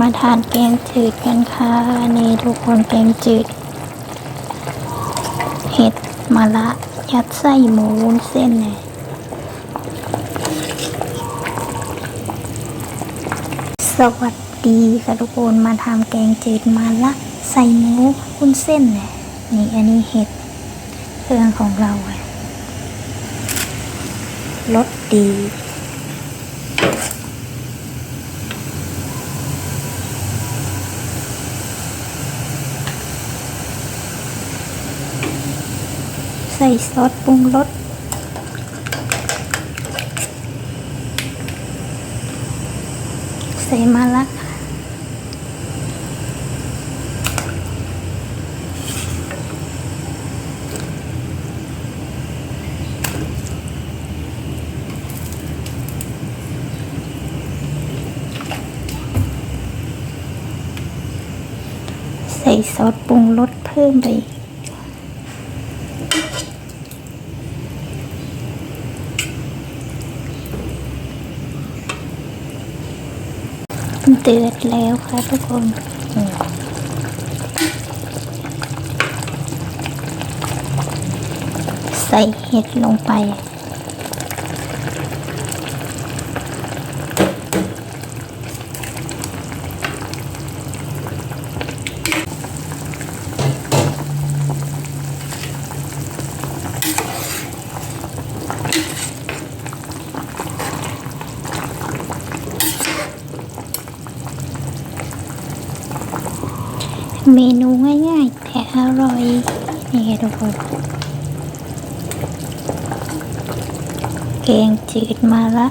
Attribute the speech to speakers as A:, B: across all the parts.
A: มาทานแกงจืดกันค่ะนี่ทุกคนแกงจืด เห็ดมะละยัดไส้หมูวุ้นเส้นเนี่ยสวัสดีค่ะทุกคนมาทำแกงจืดมะละใส่หมูวุ้นเส้นเนี่ยนี่อันนี้เห็ดเครื่องของเราอะรสดี ใส่ซอสปรุงรสใส่มาละใส่ซอสปรุงรสเพิ่มไปอีก เดือดแล้วค่ะทุกคนอืมใส่เห็ดลงไป เมนูง่ายๆ แต่อร่อย นี่ค่ะทุกคน แกงจืดมาละ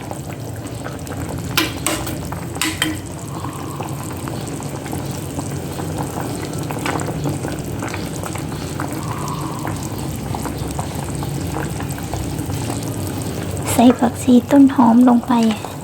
A: ใส่ผักชีต้นหอมลงไป เ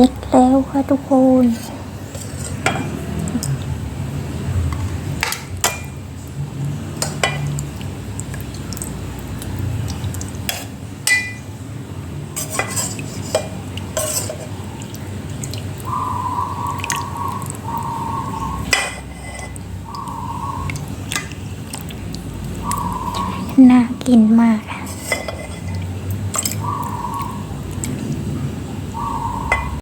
A: สร็จแล้วค่ะทุกคนน่ากินมากค่ะ